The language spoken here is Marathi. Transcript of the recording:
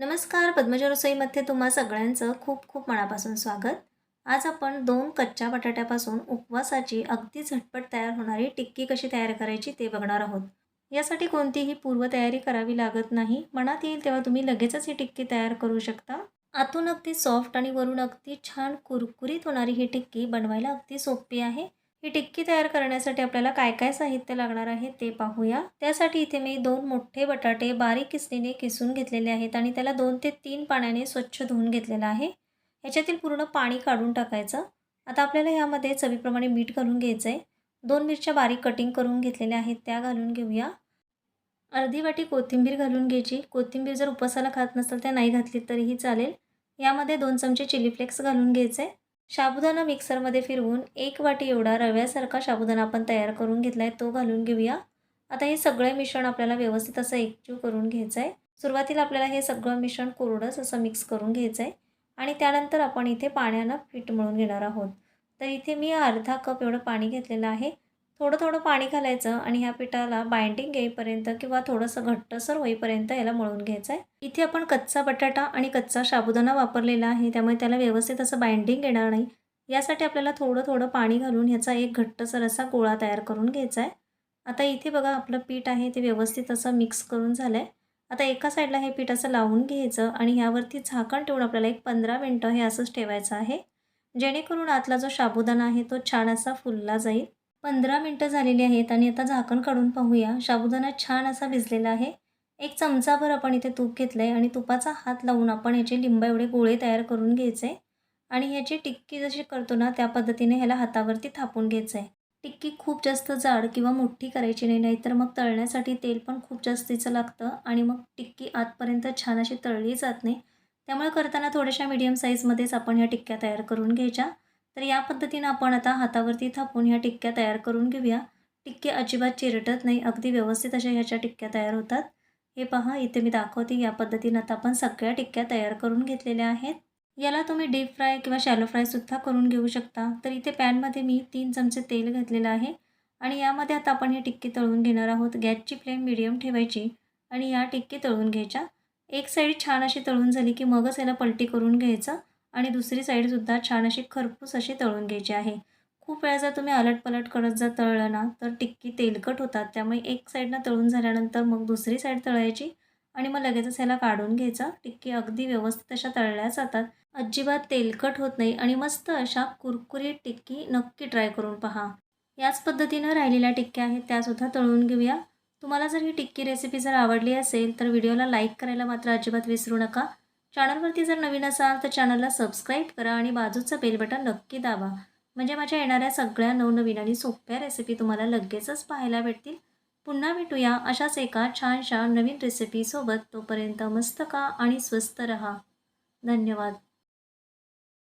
नमस्कार पद्मजा रसोईमध्ये तुम्हा सगळ्यांचं खूप खूप मनापासून स्वागत. आज आपण दोन कच्च्या बटाट्यापासून उपवासाची अगदी झटपट तयार होणारी टिक्की कशी तयार करायची ते बघणार आहोत. यासाठी कोणतीही पूर्वतयारी करावी लागत नाही. मनात येईल तेव्हा तुम्ही लगेचच ही टिक्की तयार करू शकता. आतून अगदी सॉफ्ट आणि वरून अगदी छान कुरकुरीत होणारी ही टिक्की बनवायला अगदी सोपी आहे. ही टिक्की तयार करण्यासाठी आपल्याला काय काय साहित्य लागणार आहे ते पाहूया. त्यासाठी इथे मी दोन मोठे बटाटे बारीक किसणीने किसून घेतलेले आहेत आणि त्याला दोन ते तीन पाण्याने स्वच्छ धुवून घेतलेलं आहे. ह्याच्यातील पूर्ण पाणी काढून टाकायचं. आता आपल्याला ह्यामध्ये चवीप्रमाणे मीठ घालून घ्यायचं आहे दोन मिरच्या बारीक कटिंग करून घेतलेल्या आहेत त्या घालून घेऊया. अर्धी वाटी कोथिंबीर घालून घ्यायची. कोथिंबीर जर उपवासाला खात नसेल तर नाही घातली तरीही चालेल. यामध्ये दोन चमचे चिली फ्लेक्स घालून घ्यायचे आहे साबुदाणा मिक्सरमध्ये फिरवून एक वाटी एवढा रव्यासारखा साबुदाणा आपण तयार करून घेतला आहे तो घालून घेऊया. आता हे सगळे मिश्रण आपल्याला व्यवस्थित असं एकजीव करून घ्यायचं आहे सुरुवातीला आपल्याला हे सगळं मिश्रण कोरडंच असं मिक्स करून घ्यायचं आहे आणि त्यानंतर आपण इथे पाण्यानं पीठ मळून घेणार आहोत. तर इथे मी अर्धा कप एवढं पाणी घेतलेलं आहे. थोडं थोडं पाणी घालायचं आणि ह्या पिठाला बाइंडिंग येईपर्यंत किंवा थोडंसं घट्टसर होईपर्यंत याला मळून घ्यायचं आहे इथे आपण कच्चा बटाटा आणि कच्चा साबुदाणा वापरलेला आहे त्यामुळे त्याला व्यवस्थित असं बाइंडिंग येणार नाही. यासाठी आपल्याला थोडं थोडं पाणी घालून ह्याचा एक घट्टसर असा गोळा तयार करून घ्यायचा आहे आता इथे बघा आपलं पीठ आहे ते व्यवस्थित असं मिक्स करून झालं आहे आता एका साईडला हे पीठ असं लावून घ्यायचं आणि ह्यावरती झाकण ठेवून आपल्याला एक पंधरा मिनटं हे असंच ठेवायचं आहे. जेणेकरून आतला जो साबुदाणा आहे तो छान असा फुलला जाईल. पंधरा मिनटं झालेली आहेत आणि आता झाकण काढून पाहूया. साबुदाणा छान असा भिजलेला आहे. एक चमचाभर आपण इथे तूप घेतलं आहे आणि तुपाचा हात लावून आपण याचे लिंबा एवढे गोळे तयार करून घ्यायचे आणि ह्याची टिक्की जशी करतो ना त्या पद्धतीने ह्याला हातावरती थापून घ्यायचं. आहे टिक्की खूप जास्त जाड किंवा मोठी करायची नाही नाहीतर मग तळण्यासाठी तेल पण खूप जास्तीचं लागतं आणि मग टिक्की आतपर्यंत छान अशी तळली जात नाही. त्यामुळे करताना थोड्याशा मीडियम साईजमध्येच आपण ह्या टिक्क्या तयार करून घ्यायच्या. तर या पद्धतीनं आपण आता हातावरती थापून ह्या टिक्क्या तयार करून घेऊया. टिक्के अजिबात चिरटत नाही अगदी व्यवस्थित अशा ह्याच्या टिक्क्या तयार होतात. हे पहा इथे मी दाखवते या पद्धतीनं आता आपण सगळ्या टिक्क्या तयार करून घेतलेल्या आहेत. याला तुम्ही डीप फ्राय किंवा शॅलो फ्रायसुद्धा करून घेऊ शकता. तर इथे पॅनमध्ये मी तीन चमचे तेल घातलेलं आहे आणि यामध्ये आता आपण हे टिक्की तळून घेणार आहोत. गॅसची फ्लेम मिडियम ठेवायची आणि या टिक्की तळून घ्यायच्या. एक साईड छान अशी तळून झाली की मगच याला पलटी करून घ्यायचं. आणि दुसरी साईडसुद्धा छान अशी खरपूस अशी तळून घ्यायची आहे. खूप वेळा जर तुम्ही अलट पलट करत जर तळलं ना तर टिक्की तेलकट होतात. त्यामुळे एक साईडनं तळून झाल्यानंतर मग दुसरी साईड तळायची आणि मग लगेचच ह्याला काढून घ्यायचं. टिक्की अगदी व्यवस्थित अशा तळल्या जातात. अजिबात तेलकट होत नाही आणि मस्त अशा कुरकुरीत टिक्की नक्की ट्राय करून पहा. याच पद्धतीनं राहिलेल्या टिक्क्या आहेत त्यासुद्धा तळून घेऊया. तुम्हाला जर ही टिक्की रेसिपी जर आवडली असेल तर व्हिडिओला लाईक करायला मात्र अजिबात विसरू नका. चॅनलवरती जर नवीन असाल तर चॅनलला सबस्क्राईब करा आणि बाजूचं बेल बटन नक्की दाबा. म्हणजे माझ्या येणाऱ्या सगळ्या नवनवीन आणि सोप्या रेसिपी तुम्हाला लगेचच पाहायला भेटतील. पुन्हा भेटूया अशाच एका छानशा नवीन रेसिपीसोबत तोपर्यंत मस्त का आणि स्वस्त रहा. धन्यवाद.